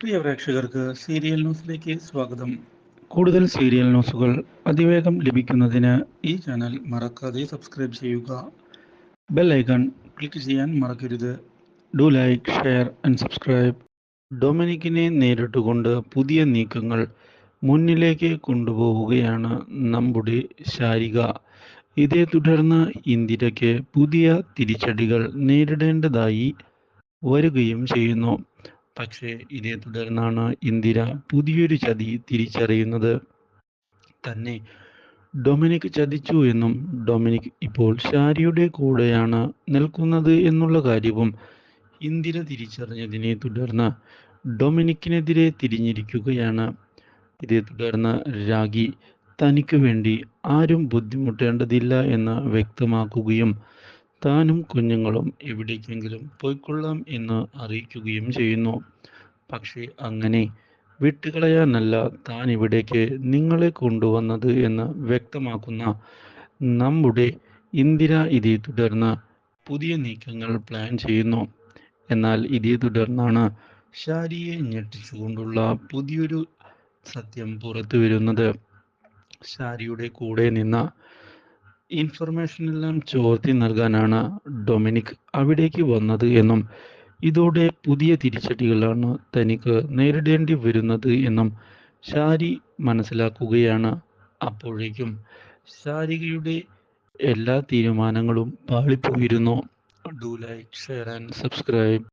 പ്രിയ പ്രേക്ഷകർക്ക് സീരിയൽ ന്യൂസിലേക്ക് സ്വാഗതം. കൂടുതൽ സീരിയൽ ന്യൂസുകൾ അതിവേഗം ലഭിക്കുന്നതിന് ഈ ചാനൽ മറക്കാതെ സബ്സ്ക്രൈബ് ചെയ്യുക. ബെൽ ഐക്കൺ ക്ലിക്ക് ചെയ്യാൻ മറക്കരുത്. Do like share and subscribe. ഡൊമിനിക്കിനെ നേരിട്ടുകൊണ്ട് പുതിയ നീക്കങ്ങൾ മുന്നിലേക്ക് കൊണ്ടുപോവുകയാണ് നമ്മുടെ ശാരിക. ഇതേ തുടർന്ന് ഇന്ദിരയ്ക്ക് പുതിയ തിരിച്ചടികൾ നേരിടേണ്ടതായി വരികയും ചെയ്യുന്നു. പക്ഷേ ഇതേ തുടർന്നാണ് ഇന്ദിര പുതിയൊരു ചതി തിരിച്ചറിയുന്നത്. തന്നെ ഡൊമിനിക് ചതിച്ചു എന്നും ഡൊമിനിക് ഇപ്പോൾ ഷാരിയുടെ കൂടെയാണ് നിൽക്കുന്നത് എന്നുള്ള കാര്യവും ഇന്ദിര തിരിച്ചറിഞ്ഞതിനെ തുടർന്ന് ഡൊമിനിക്കിനെതിരെ തിരിഞ്ഞിരിക്കുകയാണ്. ഇതേ തുടർന്ന് രാഗി തനിക്ക് വേണ്ടി ആരും ബുദ്ധിമുട്ടേണ്ടതില്ല എന്ന് വ്യക്തമാക്കുകയും താനും കുഞ്ഞുങ്ങളും എവിടേക്കെങ്കിലും പോയിക്കൊള്ളാം എന്ന് അറിയിക്കുകയും ചെയ്യുന്നു. പക്ഷേ അങ്ങനെ വിട്ടുകളയാനല്ല താൻ ഇവിടേക്ക് നിങ്ങളെ കൊണ്ടുവന്നത് എന്ന് വ്യക്തമാക്കുന്ന നമ്മുടെ ഇന്ദിര ഇതേ തുടർന്ന് പുതിയ നീക്കങ്ങൾ പ്ലാൻ ചെയ്യുന്നു. എന്നാൽ ഇതേ തുടർന്നാണ് ഷാരിയെ ഞെട്ടിച്ചുകൊണ്ടുള്ള പുതിയൊരു സത്യം പുറത്തു വരുന്നത് ഷാരിയുടെ കൂടെ നിന്ന ഇൻഫർമേഷൻ എല്ലാം ചോർത്തി നൽകാനാണ് ഡൊമിനിക് അവിടേക്ക് വന്നത് എന്നും ഇതോടെ പുതിയ തിരിച്ചടികളാണ് തനിക്ക് നേരിടേണ്ടി വരുന്നത് എന്നും ഷാരി മനസ്സിലാക്കുകയാണ്. അപ്പോഴേക്കും ഷാരികയുടെ എല്ലാ തീരുമാനങ്ങളും പാളിപ്പോയിരുന്നു. Do like share and subscribe